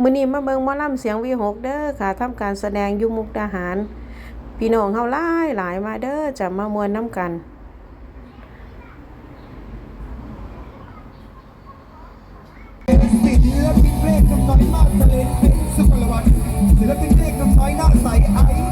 มื่อนี้มาเบิงมอลำเสียงวีหกเด้อค่ะทำการแสดงยุมุกดาหาร พี่น้องเฮาหลายหลายมาเด้อจะมามวนน้ำกัน ศิลปินเลขกำน้มากเลเป็นสุขละวันศิลปินเลขกำน้หน้าใสไอ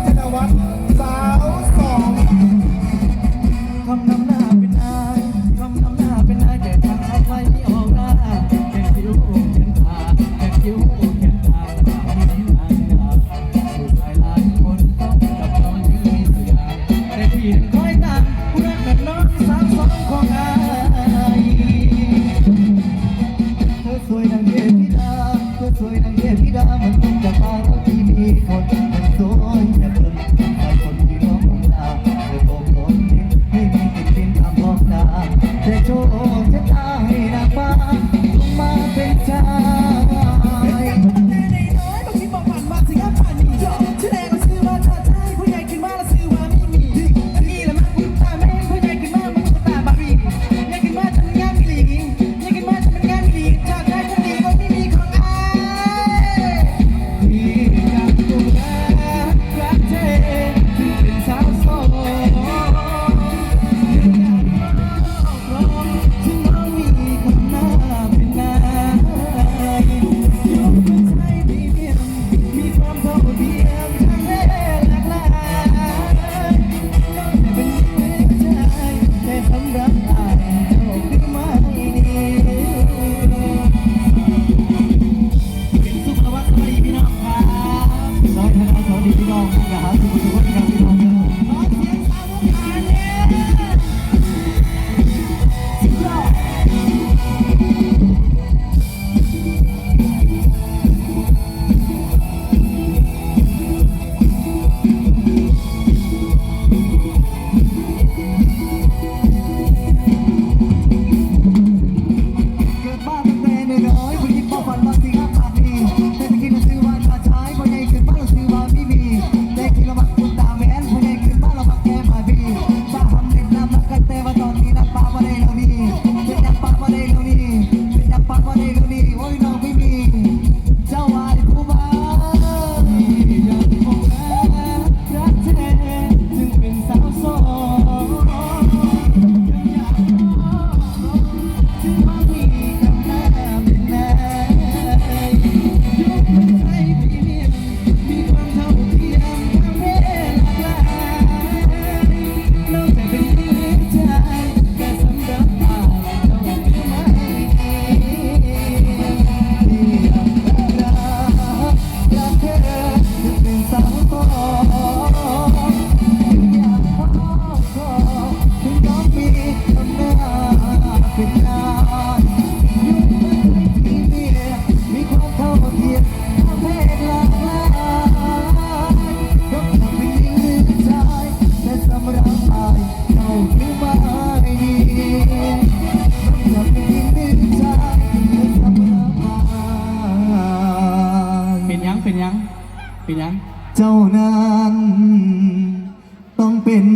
God. hindi pinong kahapon เจ้านั้น ต้องเป็น